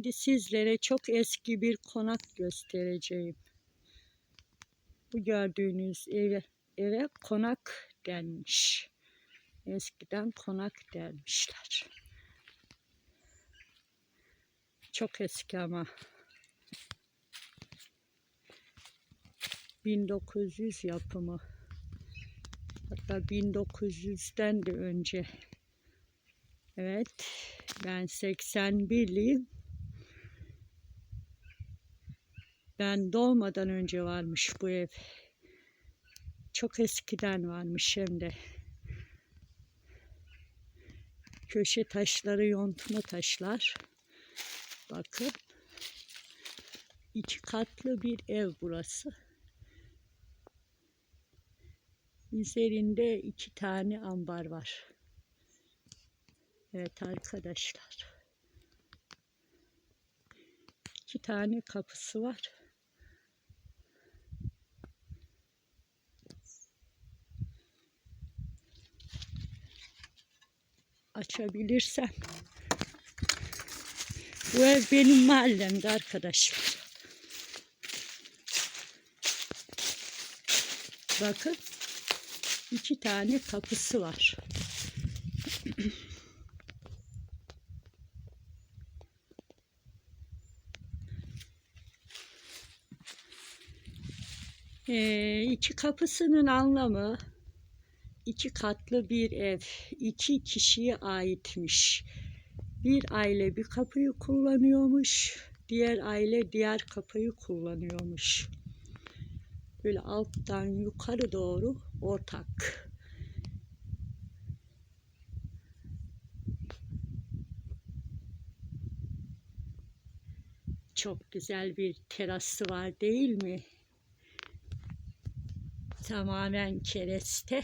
Şimdi sizlere çok eski bir konak göstereceğim. Bu gördüğünüz eve, eve konak denmiş. Eskiden konak dermişler. Çok eski ama. 1900 yapımı. Hatta 1900'den de önce. Evet. Ben 81'liyim. Ben doğmadan önce varmış bu ev. Çok eskiden varmış hem de. Köşe taşları yontma taşlar. Bakın. iki katlı bir ev burası. Üzerinde iki tane ambar var. Evet arkadaşlar. İki tane kapısı var. Açabilirsem. Bu ev benim mahallemde arkadaşlar. Bakın iki tane kapısı var. Ee, iki kapısının anlamı iki katlı bir ev, iki kişiye aitmiş. Bir aile bir kapıyı kullanıyormuş, diğer aile diğer kapıyı kullanıyormuş. Böyle alttan yukarı doğru ortak. Çok güzel bir terası var değil mi? Tamamen kereste.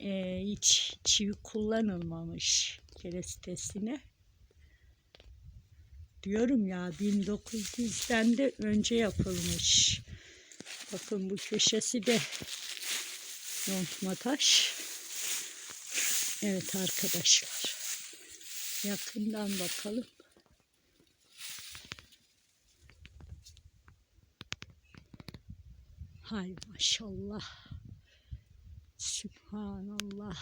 Ee, hiç çivi kullanılmamış kerestesine. Diyorum ya 1900'den de önce yapılmış. Bakın bu köşesi de yontma taş. Evet arkadaşlar. Yakından bakalım. Hay maşallah. Sübhanallah.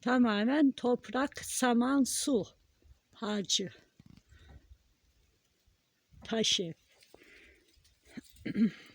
Tamamen toprak, saman, su harcı. Taş ev.